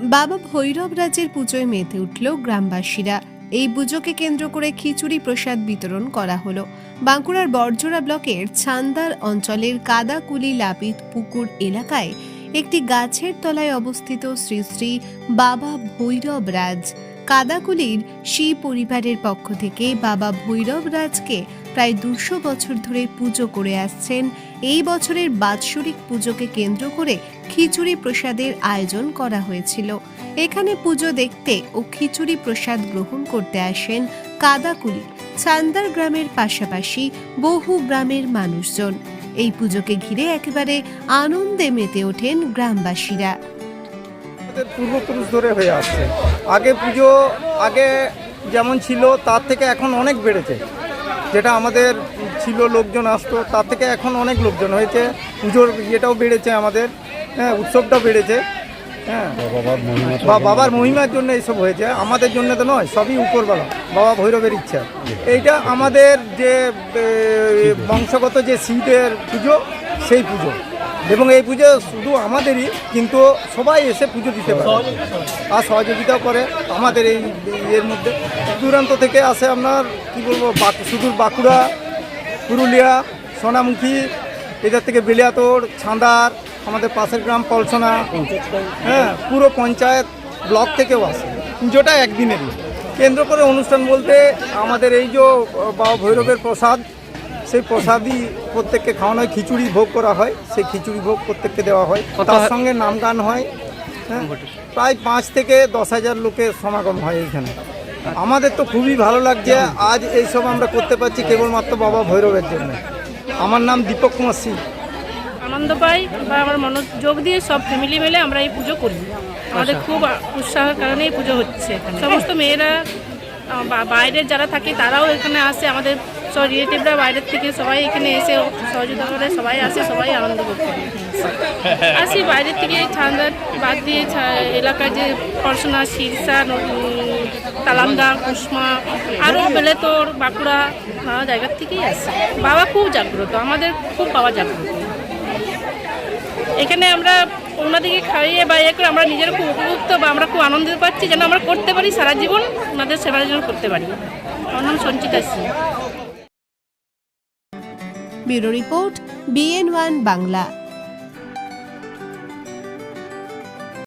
বাবা ভৈরব রাজের পুজোয় মেতে উঠল গ্রামবাসীরা। এই পুজোকে কেন্দ্র করে খিচুড়ি প্রসাদ বিতরণ করা হলো। বাঁকুড়ার বরজোড়া ব্লকের ছান্দার অঞ্চলের কাদাকুলি লাপিত পুকুর এলাকায় একটি গাছের তলায় অবস্থিত শ্রী শ্রী বাবা ভৈরব রাজ কাদাকুলির শি পরিবারের পক্ষ থেকে বাবা ভৈরব রাজকে প্রায় দুশো বছর ধরে পুজো করে আসছেন। এই বছরের বাৎসরিক পুজোকে কেন্দ্র করে খিচুড়ি প্রসাদের আয়োজন করা হয়েছিল। এখানে পুজো দেখতে ও খিচুড়ি প্রসাদ গ্রহণ করতে আসেন কাদাকুলি চান্দার গ্রামের পাশাপাশি বহু গ্রামের মানুষজন। এই পুজোকে ঘিরে একেবারে আনন্দে মেতে ওঠেন গ্রামবাসীরা। আমাদের পূর্বপুরুষ ধরে হয়ে আসছে। আগে পুজো আগে যেমন ছিল তার থেকে এখন অনেক বেড়েছে। যেটা আমাদের ছিল লোকজন আসতো তার থেকে এখন অনেক লোকজন হয়েছে। পুজোর ইয়েটাও বেড়েছে আমাদের। হ্যাঁ উৎসবটাও বেড়েছে। হ্যাঁ। বা বাবার মহিমার জন্য এইসব হয়েছে। আমাদের জন্য তো নয় সবই উপরবেলা বাবা ভৈরবের ইচ্ছা। এইটা আমাদের যে বংশগত যে শীতের পুজো সেই পুজো। এবং এই পুজো শুধু আমাদেরই, কিন্তু সবাই এসে পুজো দিতে পারে। আর সহযোগিতাও করে আমাদের এই ইয়ের মধ্যে। দূরান্ত থেকে আসে আপনার, কি বলব সুদূর বাঁকুড়া, পুরুলিয়া, সোনামুখী, এদের থেকে বেলিয়াতোড় ছাঁদার আমাদের পাশের গ্রাম পলসনা হ্যাঁ পুরো পঞ্চায়েত ব্লক থেকেও আসে। পুজোটা একদিনেরই। কেন্দ্র করে অনুষ্ঠান বলতে আমাদের এই যে, বাবা ভৈরবের প্রসাদ সেই প্রসাদই প্রত্যেককে খাওয়ানো হয় খিচুড়ি ভোগ করা হয় সেই খিচুড়ি ভোগ প্রত্যেককে দেওয়া হয়। তার সঙ্গে নাম গান হয় হ্যাঁ? প্রায় পাঁচ থেকে দশ হাজার লোকের সমাগম হয় এইখানে। আমাদের তো খুবই ভালো লাগছে আজ এইসব আমরা করতে পারছি কেবলমাত্র বাবা ভৈরবের জন্য। আমার নাম দীপক কুমার সিং। আনন্দ পাই বা আমার মনোযোগ দিয়ে সব ফ্যামিলি মিলে আমরা এই পুজো করি। আমাদের খুব উৎসাহের কারণে এই পুজো হচ্ছে সমস্ত মেয়েরা বাইরের যারা থাকে তারাও এখানে আসে আমাদের সব রিলেটিভরা বাইরের থেকে সবাই এখানে এসে সহযোগিতা করে, সবাই আসে, সবাই আনন্দ করতে। আসি বাইরের থেকে ঠান্ডা বাদ দিয়ে এলাকার যে পড়াশোনা, শিরসা তালান্দা কুসমা আরও বেলেতর, বাঁকুড়া, নানা জায়গার থেকেই আসে। বাবা খুব জাগ্রত, আমাদের খুব বাবা জাগ্রত। এখানে আমরা ওনাদেরকে খাইয়ে বা ইয়ে করে আমরা নিজেরা খুব উপযুক্ত বা আমরা খুব আনন্দ পাচ্ছি যেন আমরা করতে পারি সারা জীবন, ওনাদের সেবার জন্য করতে পারি। আমার নাম Sanchita Singh. Bureau report BN one Bangla.